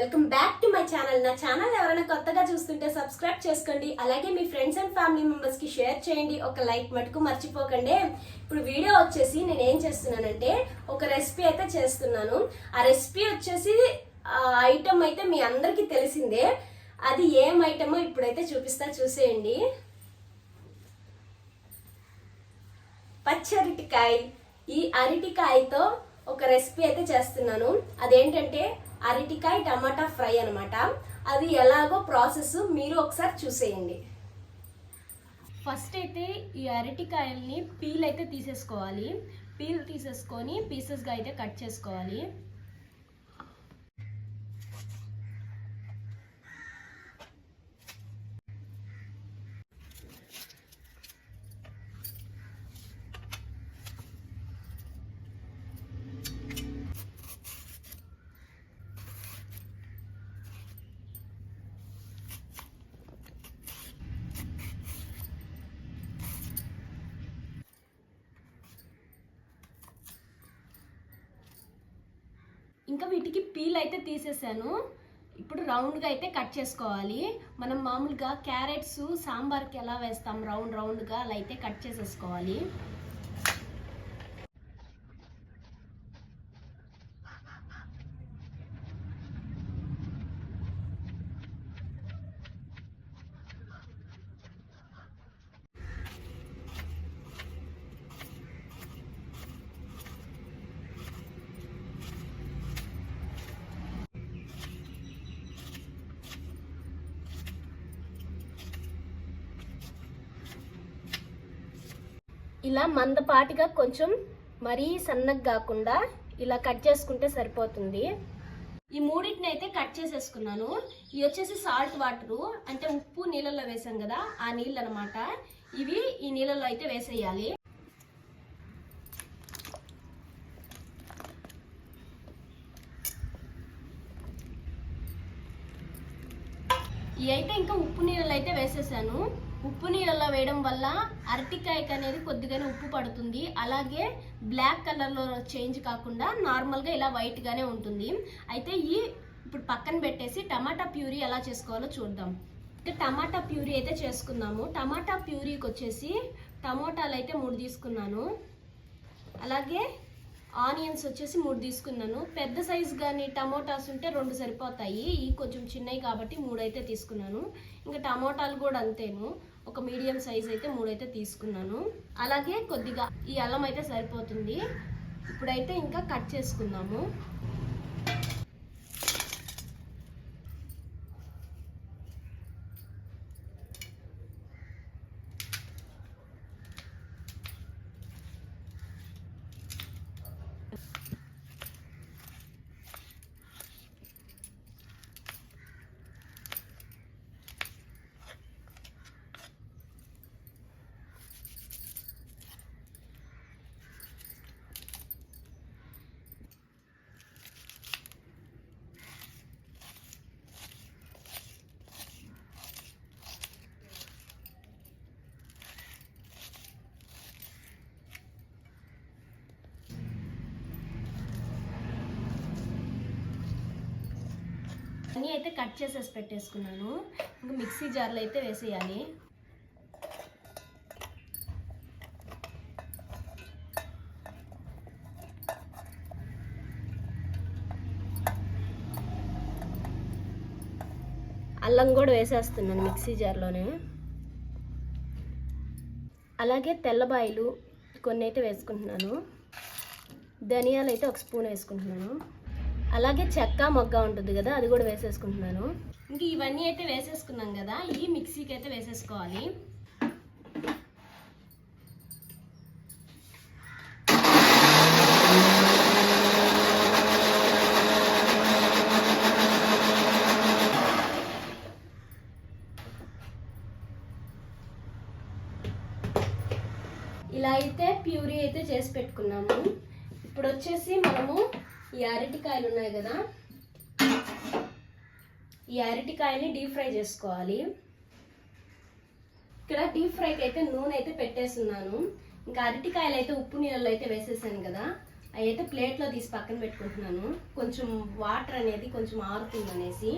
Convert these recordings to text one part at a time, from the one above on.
Welcome back to my channel. నా channel ఎవరైనా కొత్తగా చూస్తుంటే సబ్స్క్రైబ్ చేసుకోండి. అలాగే మీ ఫ్రెండ్స్ అండ్ ఫ్యామిలీ మెంబర్స్కి షేర్ చేయండి. ఒక లైక్ మటుకు మర్చిపోకండి. ఇప్పుడు వీడియో వచ్చేసి నేను ఏం చేస్తున్నానంటే ఒక రెసిపీ అయితే చేస్తున్నాను. ఆ రెసిపీ వచ్చేసి ఐటమ్ అయితే మీ అందరికీ తెలిసిందే. అది ఏం ఐటమో ఇప్పుడైతే చూపిస్తా చూసేయండి. పచ్చి అరటికాయ ఈ అరటికాయతో ఒక రెసిపీ అయితే చేస్తున్నాను. అదేంటంటే అరటికాయ టమాటా ఫ్రై అనమాట అది ఎలాగో ప్రాసెస్ మీరు ఒకసారి చూసేయండి. ఫస్ట్ అయితే ఈ అరటికాయల్ని పీల్ అయితే తీసేసుకోవాలి. పీల్ తీసేసుకొని పీసెస్గా అయితే కట్ చేసుకోవాలి. ఇంకా వీటికి పీల్ అయితే తీసేసాను. ఇప్పుడు రౌండ్గా అయితే కట్ చేసుకోవాలి. మనం మామూలుగా క్యారెట్స్ సాంబార్కి ఎలా వేస్తాం? రౌండ్ రౌండ్గా అలా అయితే కట్ చేసేసుకోవాలి. ఇలా మందపాటిగా కొంచెం మరీ సన్నగా కాకుండా ఇలా కట్ చేసుకుంటే సరిపోతుంది. ఈ మూడింటిని అయితే కట్ చేసేసుకున్నాను. ఇవి వచ్చేసి సాల్ట్ వాటరు అంటే ఉప్పు నీళ్ళల్లో వేసాం కదా ఆ నీళ్ళు అనమాట ఇవి ఈ నీళ్ళల్లో అయితే వేసేయాలి. ఇవి అయితే ఇంకా ఉప్పు నీళ్ళలో అయితే వేసేసాను. ఉప్పు నీళ్ళలో వేయడం వల్ల అరటికాయకి అనేది కొద్దిగానే ఉప్పు పడుతుంది. అలాగే బ్లాక్ కలర్లో చేంజ్ కాకుండా నార్మల్గా ఇలా వైట్గానే ఉంటుంది. అయితే ఈ ఇప్పుడు పక్కన పెట్టేసి టమాటా ప్యూరీ ఎలా చేసుకోవాలో చూద్దాం. ఇక టమాటా ప్యూరీ అయితే చేసుకుందాము. టమాటా ప్యూరీకి వచ్చేసి టమోటాలు అయితే మూడు తీసుకున్నాను. అలాగే ఆనియన్స్ వచ్చేసి మూడు తీసుకున్నాను. పెద్ద సైజు కానీ టమోటాస్ ఉంటే రెండు సరిపోతాయి. ఈ కొంచెం చిన్నవి కాబట్టి మూడు అయితే తీసుకున్నాను. ఇంకా టమోటాలు కూడా అంతేను. ఒక మీడియం సైజ్ అయితే మూడు అయితే తీసుకున్నాను. అలాగే కొద్దిగా ఈ అల్లం అయితే సరిపోతుంది. ఇప్పుడైతే ఇంకా కట్ చేసుకుందాము. అన్నీ అయితే కట్ చేసేసి పెట్టేసుకున్నాను. ఇంకా మిక్సీ జార్లో అయితే వేసేయాలి. అల్లం కూడా వేసేస్తున్నాను మిక్సీ జార్లోనే. అలాగే తెల్లబాయలు కొన్ని అయితే వేసుకుంటున్నాను. ధనియాలు అయితే ఒక స్పూన్ వేసుకుంటున్నాను. అలాగే చెక్క మొగ్గ ఉంటుంది కదా అది కూడా వేసేసుకుంటున్నాను. ఇంక ఇవన్నీ అయితే వేసేసుకున్నాం కదా ఈ మిక్సీకి అయితే వేసేసుకోవాలి. ఇలా అయితే ప్యూరీ అయితే చేసి పెట్టుకున్నాము. ఇప్పుడు వచ్చేసి మనము ఈ అరటికాయలు ఉన్నాయి కదా. ఈ అరటికాయని డీప్ ఫ్రై చేసుకోవాలి. ఇక్కడ డీప్ ఫ్రైకి అయితే నూనె అయితే పెట్టేస్తున్నాను. ఇంకా అరటికాయలు అయితే ఉప్పు నీళ్ళలో అయితే వేసేసాను కదా. అవి అయితే ప్లేట్లో తీసి పక్కన పెట్టుకుంటున్నాను. కొంచెం వాటర్ అనేది కొంచెం ఆరుతుంది అనేసి.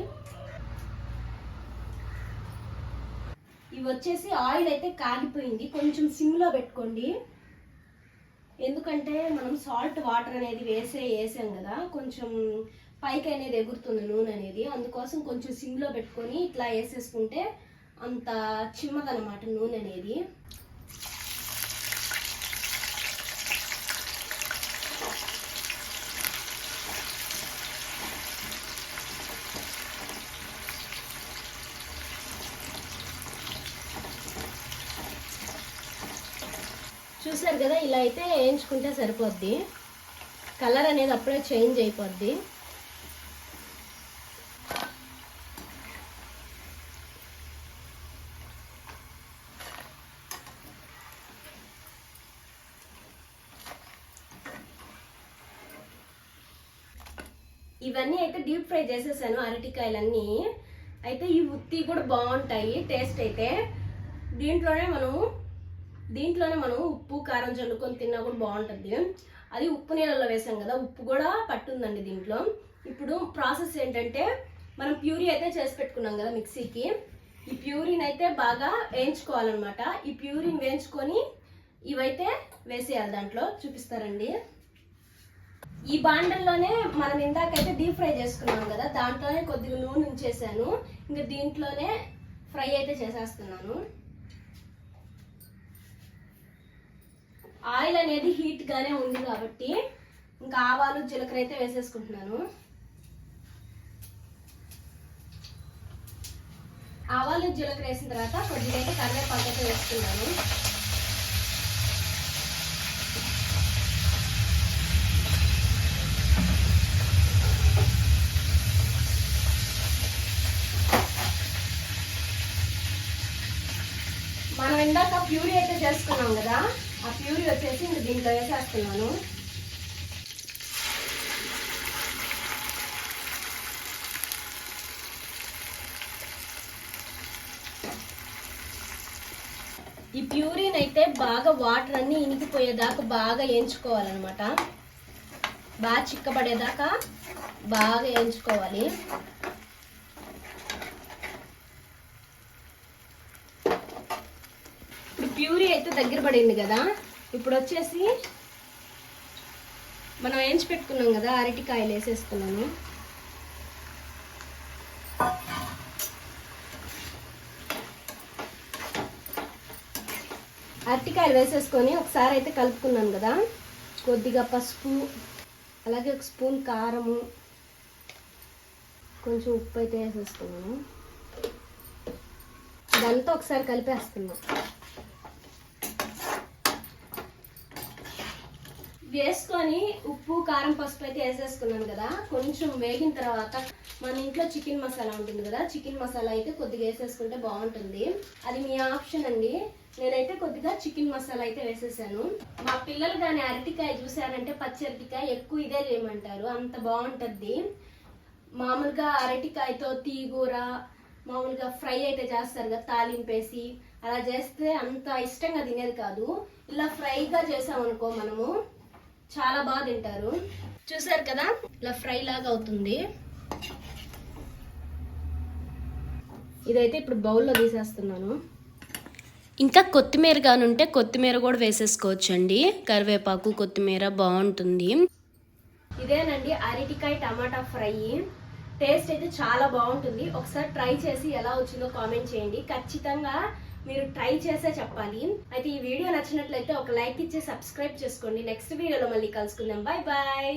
ఇవి వచ్చేసి ఆయిల్ అయితే కాగిపోయింది కొంచెం సిమ్లో పెట్టుకోండి. ఎందుకంటే మనం సాల్ట్ వాటర్ అనేది వేసే వేసాం కదా కొంచెం పైకి అనేది ఎగురుతుంది నూనె అనేది. అందుకోసం కొంచెం సిమ్లో పెట్టుకొని ఇట్లా వేసేసుకుంటే అంత చిమ్మదనమాట నూనె అనేది. చూసారు కదా ఇలా అయితే వేయించుకుంటే సరిపోద్ది. కలర్ అనేది అప్పుడే చేంజ్ అయిపోద్ది. ఇవన్నీ అయితే డీప్ ఫ్రై చేసేసాను అరటికాయలన్నీ. అయితే ఈ ఉత్తి కూడా బాగుంటాయి టేస్ట్ అయితే. దీంట్లోనే మనం దీంట్లోనే మనం ఉప్పు కారం చల్లుకొని తిన్నా కూడా బాగుంటుంది. అది ఉప్పు నీళ్ళలో వేసాం కదా ఉప్పు కూడా పట్టుందండి దీంట్లో. ఇప్పుడు ప్రాసెస్ ఏంటంటే మనం ప్యూరీ అయితే చేసి పెట్టుకున్నాం కదా మిక్సీకి. ఈ ప్యూరీని అయితే బాగా వేయించుకోవాలన్నమాట. ఈ ప్యూరీని వేయించుకొని ఇవైతే వేసేయాలి దాంట్లో. చూపిస్తారండి. ఈ బాండల్లోనే మనం ఇందాకైతే డీప్ ఫ్రై చేసుకున్నాం కదా దాంట్లోనే కొద్దిగా నూనె ఉంచేసాను. ఇంకా దీంట్లోనే ఫ్రై అయితే చేసేస్తున్నాను. ఆయిల్ అనేది హీట్గానే ఉంది కాబట్టి ఇంకా ఆవాలు జీలకర్ర అయితే వేసేసుకుంటున్నాను. ఆవాలు జీలకర్ర వేసిన తర్వాత కొద్దిగా అయితే కరివేపాకు అయితే వేసుకున్నాను మనం ఇందాక ప్యూరీ అయితే చేసుకున్నాం కదా? ఆ ప్యూరీ వచ్చేసి ఇంక దీంట్లో వేసేస్తున్నాను. ఈ ప్యూరీని అయితే బాగా వాటర్ అన్ని ఇనికిపోయేదాకా బాగా వేయించుకోవాలన్నమాట. బాగా చిక్కబడేదాకా బాగా వేయించుకోవాలి ఇప్పుడు ప్యూరీ అయితే దగ్గర పడింది కదా. ఇప్పుడు వచ్చేసి మనం వేయించి పెట్టుకున్నాం కదా అరటికాయలు వేసేసుకున్నాను అరటికాయలు వేసేసుకొని ఒకసారి అయితే కలుపుకున్నాను కదా. కొద్దిగా పసుపు అలాగే ఒక స్పూన్ కారము కొంచెం ఉప్పు అయితే వేసేసుకున్నాను ఇదంతా ఒకసారి కలిపేస్తున్నాం. వేసుకొని ఉప్పు కారం పసుపు అయితే వేసేసుకున్నాను కదా. కొంచెం వేగిన తర్వాత మన ఇంట్లో చికెన్ మసాలా ఉంటుంది కదా చికెన్ మసాలా అయితే కొద్దిగా వేసేసుకుంటే బాగుంటుంది. అది మీ ఆప్షన్ అండి. నేనైతే కొద్దిగా చికెన్ మసాలా అయితే వేసేసాను. మా పిల్లలు కానీ అరటికాయ చూసారంటే పచ్చి అరటికాయ ఎక్కువ ఇదే చేయమంటారు. అంత బాగుంటుంది. మామూలుగా అరటికాయతో తీగూర మామూలుగా ఫ్రై అయితే చేస్తారు కదా తాలింపేసి అలా చేస్తే అంత ఇష్టంగా తినేది కాదు. ఇలా ఫ్రైగా చేసామనుకో మనము చాలా బాగా తింటారు. చూసారు కదా? ఇలా ఫ్రై లాగా అవుతుంది. ఇదైతే ఇప్పుడు బౌల్లో తీసేస్తున్నాను. ఇంకా కొత్తిమీర కానుంటే కొత్తిమీర కూడా వేసేసుకోవచ్చండి. కరివేపాకు కొత్తిమీర బాగుంటుంది. ఇదేనండి అరటికాయ టమాటా ఫ్రై. టేస్ట్ అయితే చాలా బాగుంటుంది. ఒకసారి ట్రై చేసి ఎలా వచ్చిందో కామెంట్ చేయండి. ఖచ్చితంగా మీరు ట్రై చేసే చెప్పాలి. అయితే ఈ వీడియో నచ్చినట్లయితే ఒక లైక్ ఇచ్చి సబ్స్క్రైబ్ చేసుకోండి. నెక్స్ట్ వీడియోలో మళ్ళీ కలుసుకుందాం. Bye bye